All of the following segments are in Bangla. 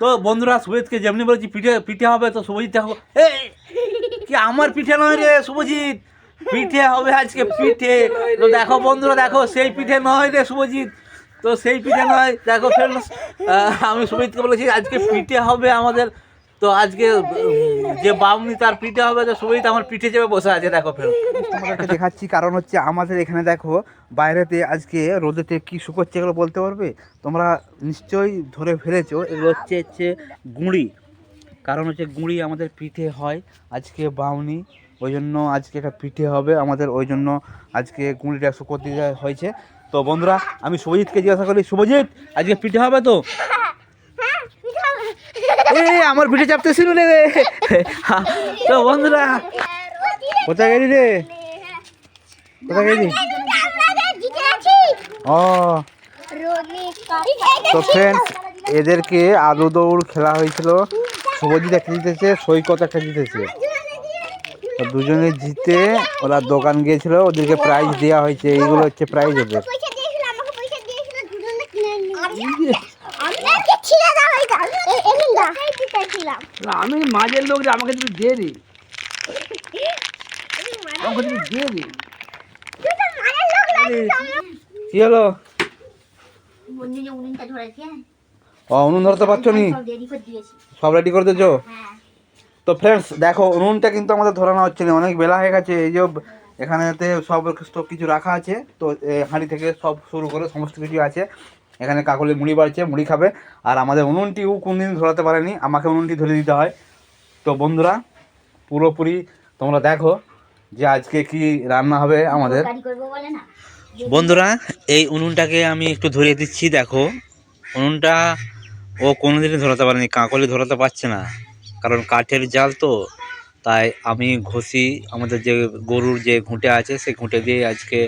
তো বন্ধুরা, শুভজিৎকে যেমনি বলেছি, পিঠে পিঠে হবে, তো শুভজিৎ দেখো। কি আমার পিঠে নয় রে, শুভজিৎ? পিঠে হবে আজকে পিঠে। তো দেখো বন্ধুরা, দেখো, সেই পিঠে নয় রে, শুভজিৎ। তো সেই পিঠে নয়, দেখো ফ্রেন্ডস আমি সুমিতকে বলেছি, আজকে পিঠে হবে আমাদের। তো আজকে যে বামনি তার পিঠে হবে, তো সুমিত আমার পিঠে চেপে বসে আছে, দেখো তোমাদেরকে দেখাচ্ছি কারণ হচ্ছে আমাদের এখানে দেখো, বাইরেতে আজকে রোদেতে কি শুকোচ্ছে এগুলো বলতে পারবে? তোমরা নিশ্চয়ই ধরে ফেলেছো, এগুলো হচ্ছে হচ্ছে গুঁড়ি। কারণ হচ্ছে গুঁড়ি আমাদের পিঠে হয় আজকে বাউনি ওই জন্য আজকে একটা পিঠে হবে আমাদের, ওই জন্য আজকে গুঁড়িটা শুকোতে হয়েছে। তো বন্ধুরা, আমি শুভজিৎকে জিজ্ঞাসা করি শুভজিৎ আজকে পিঠে হবে তো? আমার পিঠে চাপতেছিল রে। তো বন্ধুরা, কোথায় গেলি রে? কোথায় গেলি? ও, তো ফ্রেন্ডস এদেরকে আলু দৌড় খেলা হয়েছিল। শুভজিৎ একটা জিতেছে, সৈকত একটা জিতেছে। তো দুজনে জিতে ওরা দোকান গিয়েছিল, ওদেরকে প্রাইজ দেওয়া হয়েছে। এইগুলো হচ্ছে প্রাইজ ওদের। আমি মাঝের লোক যে আমাকে তুমি দিয়ে দি আমাকে তুমি দিয়ে দি কি হলো? ও উনুন ধরতে পারছ নি? সব রেডি করে দিয়েছ? তো ফ্রেন্ডস দেখো উনুনটা কিন্তু আমাদের ধরানো হচ্ছে না অনেক বেলা হয়ে গেছে এই যে এখানেতে সব সব কিছু রাখা আছে তো এ, হাঁড়ি থেকে সব শুরু করে সমস্ত কিছু আছে। এখানে কাকলি মুড়ি বাড়ছে মুড়ি খাবে। আর আমাদের উনুনটিও কোনদিন ধরাতে পারেনি আমাকে উনুনটি ধরে দিতে হয়। তো বন্ধুরা পুরোপুরি তোমরা দেখো যে আজকে কি রান্না হবে আমাদের। বন্ধুরা এই উনুনটাকে আমি একটু ধরিয়ে দিচ্ছি দেখো। উনুনটা ও কোনোদিনই ধরাতে পারেনি কাঁকলি ধরাতে পারছে না। কারণ কাঠের জাল তো তাই আমি ঘষি আমাদের যে গরুর যে ঘুঁটে আছে সেই ঘুঁটে দিয়ে আজকে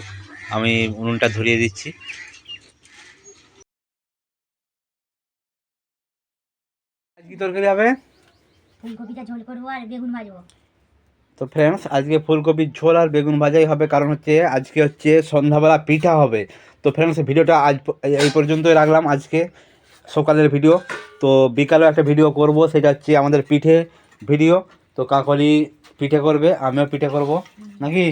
আমি উনুনটা ধরিয়ে দিচ্ছি। আজ কি তরকারি হবে? ফুলকপিটা ঝোল করব আর বেগুন ভাজবো। তো ফ্রেন্ডস আজকে ফুলকপির ঝোল আর বেগুন ভাজাই হবে কারণ হচ্ছে আজকে হচ্ছে সন্ধ্যাবেলা পিঠা হবে। তো ফ্রেন্ডস ভিডিওটা আজ এই পর্যন্তই রাখলাম আজকে সকালের ভিডিও। তো বিকালেও একটা ভিডিও করব সেটা হচ্ছে আমাদের পিঠে ভিডিও। তো কাকলি পিঠে করবে আমিও পিঠে করব। নাকি?